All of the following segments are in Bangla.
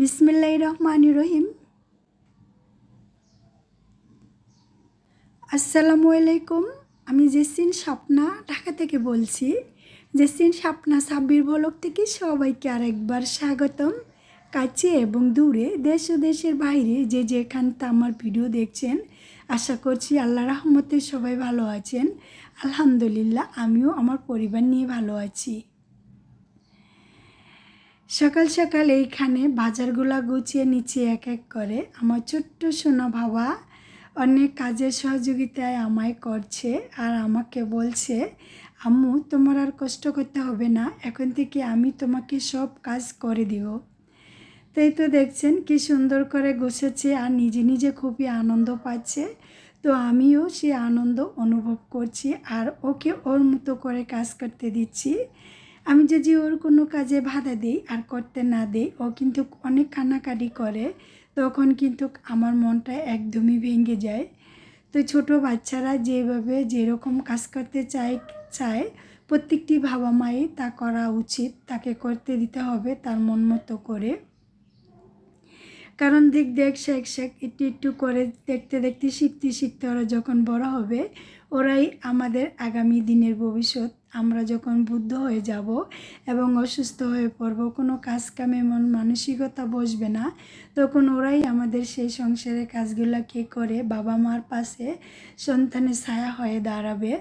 বিসমিল্লাহ রহমান রহিম। আসসালামু আলাইকুম আমি জেসিন স্বপ্না ঢাকা থেকে বলছি। জেসিন স্বপ্না সাব্বির বলক থেকে সবাইকে আরেকবার স্বাগতম। কাছে এবং দূরে, দেশ ও দেশের বাইরে যে যেখানতে আমার ভিডিও দেখছেন, আশা করছি আল্লাহ রহমতে সবাই ভালো আছেন। আলহামদুলিল্লাহ, আমিও আমার পরিবার নিয়ে ভালো আছি। সকাল সকাল এইখানে বাজারগুলা গুছিয়ে নিচ্ছি এক এক করে আমার ছোট্ট সোনা বাবা অনেক কাজের সহযোগিতায় আমায় করছে আর আমাকে বলছে, আম্মু, তোমার আর কষ্ট করতে হবে না, এখন থেকে আমি তোমাকে সব কাজ করে দিব। তাই তো দেখছেন কি সুন্দর করে গুছেছে আর নিজে নিজে খুবই আনন্দ পাচ্ছে। তো আমিও সে আনন্দ অনুভব করছি আর ওকে ওর মতো করে কাজ করতে দিচ্ছি। আমি যদি ওর কোনো কাজে বাধা দিই আর করতে না দিই, ও কিন্তু অনেক কান্নাকাটি করে, তখন কিন্তু আমার মনটা একদমই ভেঙে যায়। তো ছোট বাচ্চারা যেভাবে যেরকম কাজ করতে চায় চায়, প্রত্যেকটি বাবা মাই তা করা উচিত, তাকে করতে দিতে হবে তার মন মতো করে। কারণ দেখ দেখ, শেখ শেখ, একটু একটু করে দেখতে দেখতে শিখতে শিখতে ওরা যখন বড় হবে, ওরাই আমাদের আগামী দিনের ভবিষ্যৎ। আমরা যখন বুদ্ধ হয়ে যাব এবং অসুস্থ হয়ে পড়ব, কোনো কাজ কামে মন মানসিকতা বসবে না, তখন ওরাই আমাদের সেই সংসারের কাজগুলোকে করে? বাবা মার পাশে সন্তানের ছায়া হয়ে দাঁড়াবে।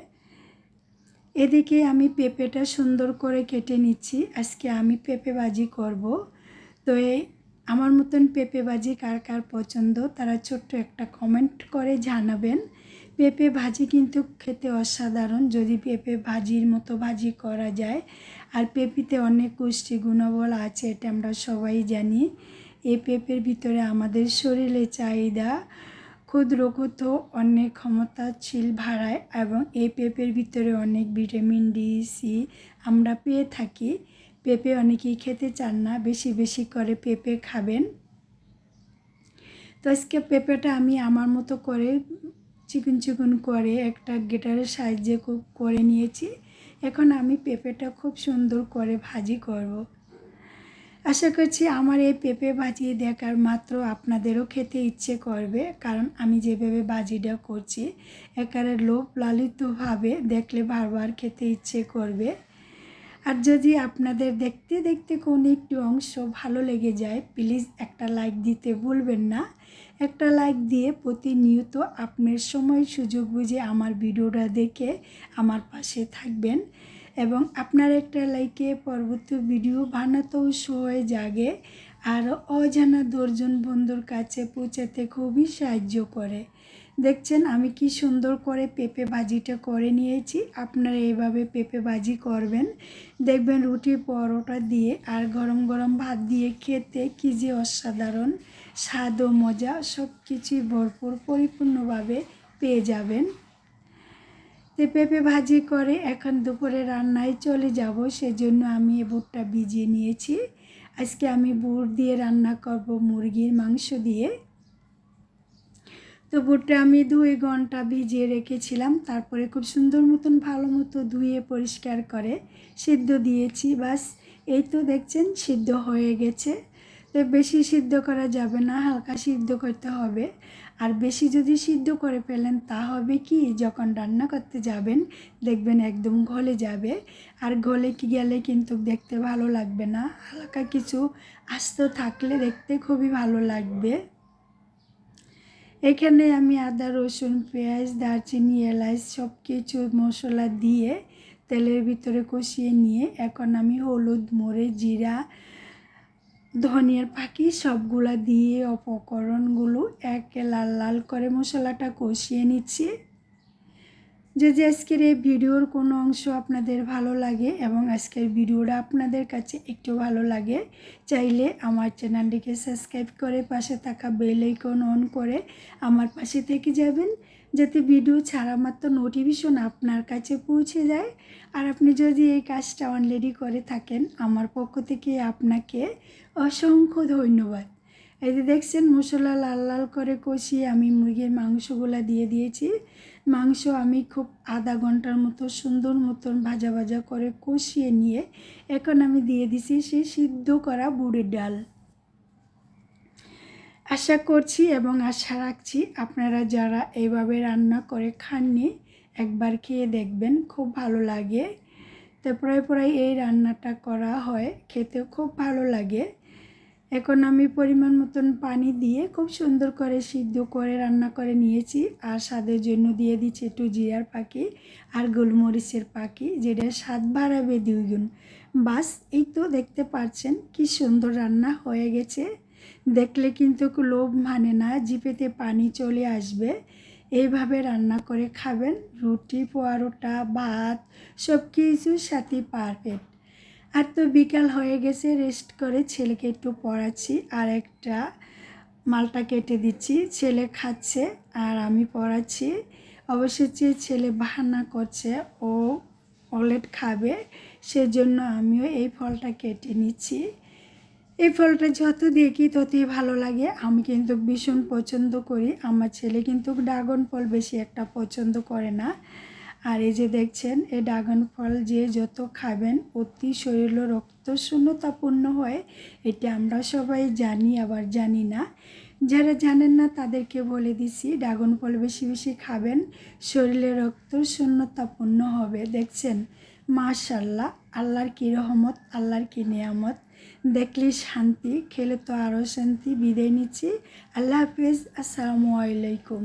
এদিকে আমি পেঁপেটা সুন্দর করে কেটে নিচ্ছি। আজকে আমি পেঁপে বাজি করব। তো এই আমার মতন পেঁপে ভাজি কার কার পছন্দ, তারা ছোট্ট একটা কমেন্ট করে জানাবেন। পেঁপে ভাজি কিন্তু খেতে অসাধারণ। যদি পেঁপে ভাজির মতো ভাজি করা যায়, আর পেঁপিতে অনেক পুষ্টি গুণবল আছে, এটা আমরা সবাই জানি। এই পেঁপের ভিতরে আমাদের শরীরে চাহিদা, ক্ষুদ্র ক্ষুদ্র অনেক ক্ষমতাশীল ভাড়ায় এবং এই পেঁপের ভিতরে অনেক ভিটামিন ডি, সি আমরা পেয়ে থাকি। পেঁপে অনেকেই খেতে চান না, বেশি বেশি করে পেঁপে খাবেন। তো আজকে পেঁপেটা আমি আমার মতো করে চিকন চিকন করে একটা গেটারের সাহায্যে খুব করে নিয়েছি এখন আমি পেঁপেটা খুব সুন্দর করে ভাজি করব। আশা করছি আমার এই পেঁপে ভাজিয়ে দেখার মাত্র আপনাদেরও খেতে ইচ্ছে করবে, কারণ আমি যেভাবে ভাজিটা করছি একারে লোভ লালিতভাবে দেখলে বারবার খেতে ইচ্ছে করবে আর যদি আপনাদের দেখতে দেখতে কোনো একটি অংশ ভালো লেগে যায়, প্লিজ একটা লাইক দিতে ভুলবেন না। একটা লাইক দিয়ে প্রতিনিয়ত আপনার সময় সুযোগ বুঝে আমার ভিডিওটা দেখে আমার পাশে থাকবেন এবং আপনার একটা লাইকে পরবর্তী ভিডিও বানাতেও হয়ে জাগে। আর অজানা দর্জন বন্ধুর কাছে পৌঁছাতে খুবই সাহায্য করে। দেখছেন, আমি কি সুন্দর করে পেঁপে ভাজিটা করে নিয়েছি। আপনারা এইভাবে পেঁপে ভাজি করবেন। দেখবেন রুটি পরোটা দিয়ে আর গরম গরম ভাত দিয়ে খেতে কী যে অসাধারণ। স্বাদ ও মজা সব কিছুই ভরপুর, পরিপূর্ণভাবে পেয়ে যাবেন। তো পেঁপে ভাজি করে এখন দুপুরে রান্নায় চলে যাব, সেজন্য আমি এ বুটটা ভিজিয়ে নিয়েছি। আজকে আমি বুট দিয়ে রান্না করব মুরগির মাংস দিয়ে। তো বুটটা আমি দুই ঘণ্টা ভিজিয়ে রেখেছিলাম। তারপরে খুব সুন্দর মতন ভালো মতো ধুয়ে পরিষ্কার করে সিদ্ধ দিয়েছি। বাস, এই তো দেখছেন, সিদ্ধ হয়ে গেছে। তো বেশি সিদ্ধ করা যাবে না, হালকা সিদ্ধ করতে হবে। আর বেশি যদি সিদ্ধ করে ফেলেন, তা হবে কি, যখন রান্না করতে যাবেন, দেখবেন একদম গলে যাবে। আর গলে কি গেলে কিন্তু দেখতে ভালো লাগবে না। হালকা কিছু আস্ত থাকলে দেখতে খুবই ভালো লাগবে। এখানে আমি আদা, রসুন, পেঁয়াজ, দারচিনি, এলাচ সব কিছু মশলা দিয়ে তেলের ভিতরে কষিয়ে নিয়ে এখন আমি হলুদ মরে জিরা, ধনিয়ার পাখি সবগুলা দিয়ে অপকরণগুলো একে লাল লাল করে মশলাটা কষিয়ে নিচ্ছি। যদি আজকের এই ভিডিওর কোনো অংশ আপনাদের ভালো লাগে এবং আজকের ভিডিওটা আপনাদের কাছে একটু ভালো লাগে, চাইলে আমার চ্যানেলটিকে সাবস্ক্রাইব করে পাশে থাকা বেল আইকন অন করে আমার পাশে থেকে যাবেন, যাতে ভিডিও ছাড়া মাত্র নোটিফিকেশন আপনার কাছে পৌঁছে যায়। আর আপনি যদি এই কাজটা অলরেডি করে থাকেন, আমার পক্ষ থেকে আপনাকে অসংখ্য ধন্যবাদ। এই যে দেখছেন, মশলা লাল লাল করে কষিয়ে আমি মুরগির মাংসগুলো দিয়ে দিয়েছি। মাংস আমি খুব আধা ঘণ্টার মতো, সুন্দর মতন ভাজা ভাজা করে কষিয়ে নিয়ে এখন আমি দিয়ে দিছি সে সিদ্ধ করা বুড়ির ডাল। আশা করছি এবং আশা রাখছি আপনারা যারা এইভাবে রান্না করে খাননি, একবার খেয়ে দেখবেন, খুব ভালো লাগে। তো প্রায় প্রায় এই রান্নাটা করা হয় খেতে খুব ভালো লাগে। এখন আমি পরিমাণ মতন পানি দিয়ে খুব সুন্দর করে সিদ্ধ করে, রান্না করে নিয়েছি। আর স্বাদের জন্য দিয়ে দিচ্ছি একটু জিরার পাখি আর গোলমরিচের পাখি যেটা স্বাদ বাড়াবে দুইগুণ বাস, এই তো দেখতে পাচ্ছেন কি সুন্দর রান্না হয়ে গেছে। দেখলে কিন্তু লোভ মানে না, জিপেতে পানি চলে আসবে। এইভাবে রান্না করে খাবেন। রুটি পোয়ারোটা ভাত সব কিছুর সাথে পারফেক্ট আর তো বিকাল হয়ে গেছে রেস্ট করে ছেলেকে একটু পড়াচ্ছি আর একটা মালটা কেটে দিচ্ছি। ছেলে খাচ্ছে আর আমি পড়াচ্ছি। অবশ্যই যে ছেলে বাহানা করছে, ও অলেট খাবে, সেজন্য আমিও এই ফলটা কেটে নিচ্ছি। এই ফলটা যত দেখি ততই ভালো লাগে। আমি কিন্তু ভীষণ পছন্দ করি। আমার ছেলে কিন্তু ড্রাগন ফল বেশি একটা পছন্দ করে না। আর এই যে দেখছেন, এই ড্রাগন ফল যে যত খাবেন, অতি শরীর রক্ত শূন্যতাপূর্ণ হয়, এটা আমরা সবাই জানি, আবার জানি না। যারা জানেন না, তাদেরকে বলে দিছি, ড্রাগন ফল বেশি বেশি খাবেন, শরীরে রক্ত শূন্যতাপূর্ণ হবে। দেখছেন মাশাল্লাহ আল্লাহর কী রহমত, আল্লাহর কী নিয়ামত। দেখলে শান্তি, খেলে তো আরও শান্তি। বিদায় নিচ্ছি। আল্লাহ হাফিজ, আসসালামু আলাইকুম।